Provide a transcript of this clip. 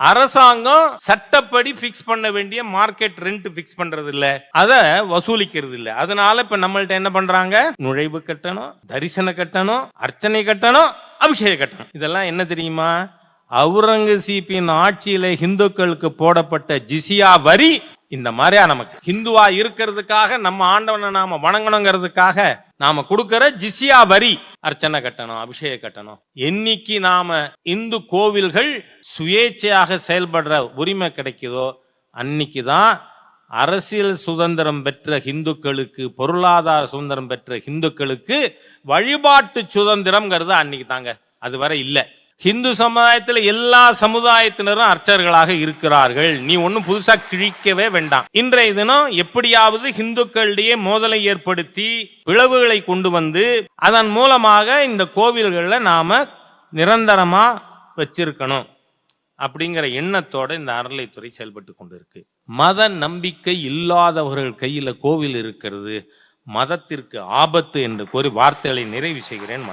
அரசாங்கம் சட்டப்படி பிக்ஸ் பண்ண வேண்டிய மார்க்கெட் ரெண்ட் பிக்ஸ் பண்றது இல்ல அதை வசூலிக்கிறது இல்ல அதனால இப்ப நம்மள்ட்ட என்ன பண்றாங்க? நுழைவு கட்டணம் தரிசன கட்டணம் அர்ச்சனை கட்டணம் அபிஷேக கட்டணம். இதெல்லாம் என்ன தெரியுமா? அவுரங்கசீப்பின் ஆட்சியில இந்துக்களுக்கு போடப்பட்ட ஜிசியா வரி இந்த மாதிரியா நமக்கு. ஹிந்துவா இருக்கிறதுக்காக நம்ம ஆண்டவனை நாம வணங்கணுங்கிறதுக்காக நாம கொடுக்கிற ஜிசியா வரி. அர்ச்சனை கட்டணம் அபிஷேக கட்டணம். என்னைக்கு நாம இந்து கோவில்கள் சுயேட்சையாக செயல்படுற உரிமை கிடைக்குதோ அன்னைக்கு தான் அரசியல் சுதந்திரம் பெற்ற இந்துக்களுக்கு பொருளாதார சுதந்திரம் பெற்ற இந்துக்களுக்கு வழிபாட்டு சுதந்திரம்ங்கிறது அன்னைக்கு தாங்க அது வரை இல்லை. ஹிந்து சமுதாயத்தில் எல்லா சமுதாயத்தினரும் அர்ச்சகர்களாக இருக்கிறார்கள். நீ ஒன்றும் புதுசாக கிழிக்கவே வேண்டாம். இன்றைய தினம் எப்படியாவது ஹிந்துக்களிடையே மோதலை ஏற்படுத்தி பிளவுகளை கொண்டு வந்து அதன் மூலமாக இந்த கோவில்களில் நாம் நிரந்தரமாக வச்சிருக்கணும். அப்படிங்கிற எண்ணத்தோட இந்த அறநிலைத்துறை செயல்பட்டு கொண்டிருக்கு. மத நம்பிக்கை இல்லாதவர்கள் கையில் கோவில் இருக்கிறது. மதத்திற்கு ஆபத்து என்று கூறி வார்த்தைகளை நிறைவு செய்கிறேன்.